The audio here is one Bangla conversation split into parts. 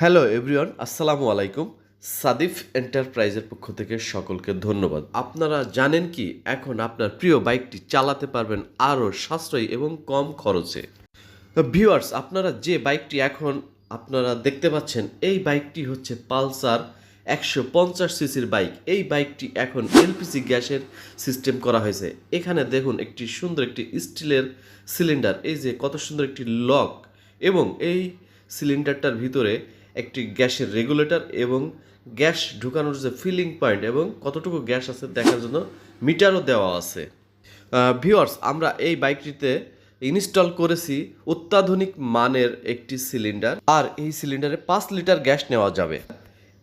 হ্যালো এভরিওয়ান, আসসালামু আলাইকুম। সাদিফ এন্টারপ্রাইজের পক্ষ থেকে সকলকে ধন্যবাদ। আপনারা জানেন কি, এখন আপনার প্রিয় বাইকটি চালাতে পারবেন আরও সাশ্রয়ী এবং কম খরচে। ভিউয়ার্স, আপনারা যে বাইকটি এখন আপনারা দেখতে পাচ্ছেন, এই বাইকটি হচ্ছে পালসার একশো পঞ্চাশ সিসির বাইক। এই বাইকটি এখন এলপিজি গ্যাসের সিস্টেম করা হয়েছে। এখানে দেখুন, একটি সুন্দর একটি স্টিলের সিলিন্ডার। এই যে কত সুন্দর একটি লক এবং এই সিলিন্ডারটার ভিতরে একটি গ্যাসের রেগুলেটর এবং গ্যাস ঢুকানোর যে ফিলিং পয়েন্ট এবং কতটুকু গ্যাস আছে দেখার জন্য মিটারও দেওয়া আছে। ভিওয়ার্স আমরা এই বাইকটিতে ইনস্টল করেছি অত্যাধুনিক মানের একটি সিলিন্ডার আর এই সিলিন্ডারে পাঁচ লিটার গ্যাস নেওয়া যাবে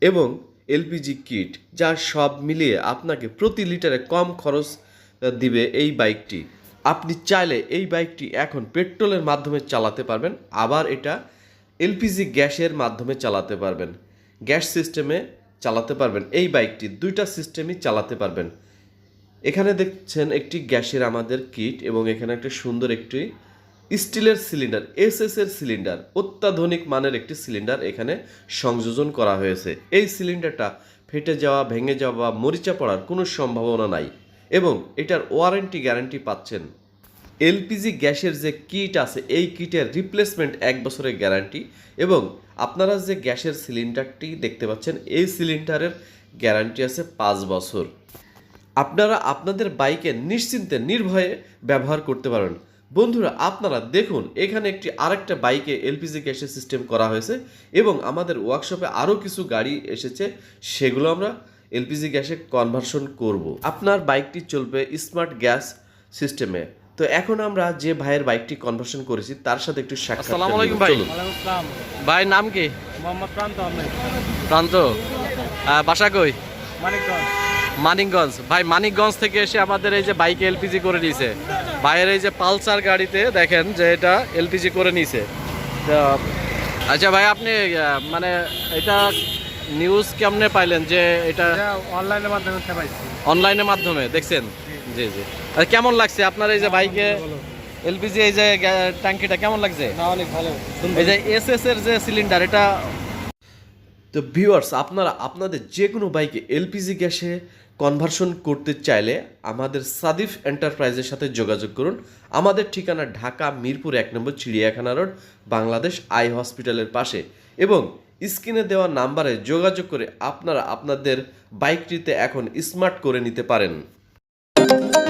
এবং এলপিজি কিট যা সব মিলিয়ে আপনাকে প্রতি লিটারে কম খরচ দিবে এই বাইকটি। আপনি চাইলে এই বাইকটি এখন পেট্রোলের মাধ্যমে চালাতে পারবেন। আবার এটা এলপিজি গ্যাসের মাধ্যমে চালাতে পারবেন। গ্যাস সিস্টেমে চালাতে পারবেন। এই বাইকটি দুইটা সিস্টেমই চালাতে পারবেন। এখানে দেখছেন একটি গ্যাসের আমাদের কিট এবং এখানে একটা সুন্দর একটি স্টিলের সিলিন্ডার এসএস এর সিলিন্ডার, অত্যাধুনিক মানের একটি সিলিন্ডার এখানে সংযোজন করা হয়েছে। এই সিলিন্ডারটা ফেটে যাওয়া, ভেঙে যাওয়া বা মরিচা পড়ার কোনো সম্ভাবনা নাই এবং এটার ওয়ারেন্টি গ্যারান্টি পাচ্ছেন এলপিজি গ্যাসের যে কিট আছে, এই কিটের রিপ্লেসমেন্ট এক বছরের গ্যারান্টি এবং আপনারা যে গ্যাসের সিলিন্ডারটি দেখতে পাচ্ছেন, এই সিলিন্ডারের গ্যারান্টি আছে পাঁচ বছর। আপনারা আপনাদের বাইকে নিশ্চিন্তে, নির্ভয়ে ব্যবহার করতে পারেন। বন্ধুরা, আপনারা দেখুন, এখানে একটি আরেকটা বাইকে এলপিজি গ্যাসের সিস্টেম করা হয়েছে এবং আমাদের ওয়ার্কশপে আরও কিছু গাড়ি এসেছে, সেগুলো আমরা এলপিজি গ্যাসে কনভার্সন করব। আপনার বাইকটি চলবে স্মার্ট গ্যাস সিস্টেমে তো এখন আমরা যে ভাইয়ের বাইকটি কনভার্সন করেছি তার সাথে একটু সাক্ষাৎ আসসালামু আলাইকুম ভাই। ভাই নাম কি? মোহাম্মদ প্রান্ত আহমেদ। প্রান্ত। বাসা কই? মানিকগঞ্জ। মানিকগঞ্জ। ভাই মানিকগঞ্জ থেকে এসে আমাদের এই যে বাইকে এলপিজি করে নিয়েছে ভাইয়ের এই যে পালসার গাড়িতে দেখেন যে এটা এলপিজি করে নিয়েছে তো, আচ্ছা ভাই আপনি মানে এটা নিউজ কেমনে পাইলেন যে এটা এটা অনলাইনের মাধ্যমে অনলাইনের মাধ্যমে? দেখছেন? জি জি। আর কেমন লাগছে আপনার এই যে বাইকে এলপিজি এই যে ট্যাঙ্কিটা কেমন লাগছে? না অনেক ভালো। এই যে এসএস এর যে সিলিন্ডার এটা তো ভিউয়ার্স আপনারা আপনাদের যে কোনো বাইকে এলপিজি গ্যাসে কনভার্সন করতে চাইলে আমাদের সাদিফ এন্টারপ্রাইজের সাথে যোগাযোগ করুন। আমাদের ঠিকানা ঢাকা মিরপুর এক নম্বর চিড়িয়াখানা রোড বাংলাদেশ আই হসপিটালের পাশে। এবং স্ক্রিনে দেওয়া নাম্বারে যোগাযোগ করে আপনারা আপনাদের বাইকটিতে এখন স্মার্ট করে নিতে পারেন। thank you.